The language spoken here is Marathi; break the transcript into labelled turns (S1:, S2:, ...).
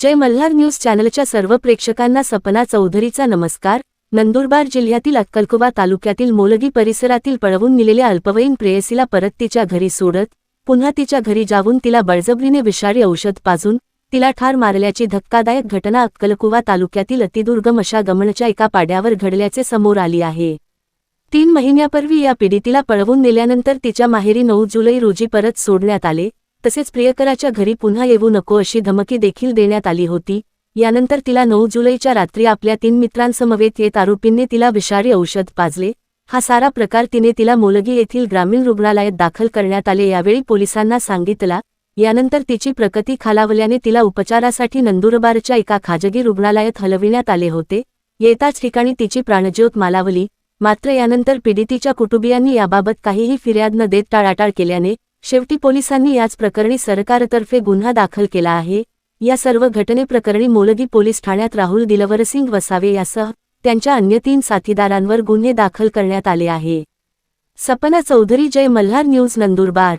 S1: जय मल्हार न्यूज चॅनलच्या सर्व प्रेक्षकांना सपना चौधरीचा नमस्कार. नंदुरबार जिल्ह्यातील अक्कलकुवा तालुक्यातील मोलगी परिसरातील पळवून नेलेल्या अल्पवयीन प्रेयसीला परत तिच्या घरी सोडत पुन्हा तिच्या घरी जाऊन तिला बळजबरीने विषारी औषध पाजून तिला ठार मारल्याची धक्कादायक घटना अक्कलकुवा तालुक्यातील अतिदुर्गम अशा गमणच्या एका पाड्यावर घडल्याचे समोर आली आहे. तीन महिन्यापूर्वी या पीडितीला पळवून नेल्यानंतर तिच्या माहेरी नऊ जुलै रोजी परत सोडण्यात आले. तसेच प्रियकराच्या घरी पुन्हा येऊ नको अशी धमकी देखील देण्यात आली होती. यानंतर तिला नऊ जुलैच्या रात्री आपल्या तीन मित्रांसमवेत येत आरोपींनी तिला विषारी औषध पाजले. हा सारा प्रकार तिने तिला मोलगी येथील ग्रामीण रुग्णालयात दाखल करण्यात आले यावेळी पोलिसांना सांगितला. यानंतर तिची प्रगती खालावल्याने तिला उपचारासाठी नंदुरबारच्या एका खाजगी रुग्णालयात हलविण्यात आले होते. येताच ठिकाणी तिची प्राणज्योत मालावली. मात्र यानंतर पीडितीच्या कुटुंबियांनी याबाबत काहीही फिर्याद न देत टाळाटाळ केल्याने शेवटी पोलिसांनी याच प्रकरणी सरकारतर्फे गुन्हा दाखल केला आहे. या सर्व घटनेप्रकरणी मोलगी पोलीस ठाण्यात राहुल दिलवरसिंग वसावे यासह त्यांच्या अन्य तीन साथीदारांवर गुन्हे दाखल करण्यात आले आहे. सपना चौधरी जय मल्हार न्यूज नंदुरबार.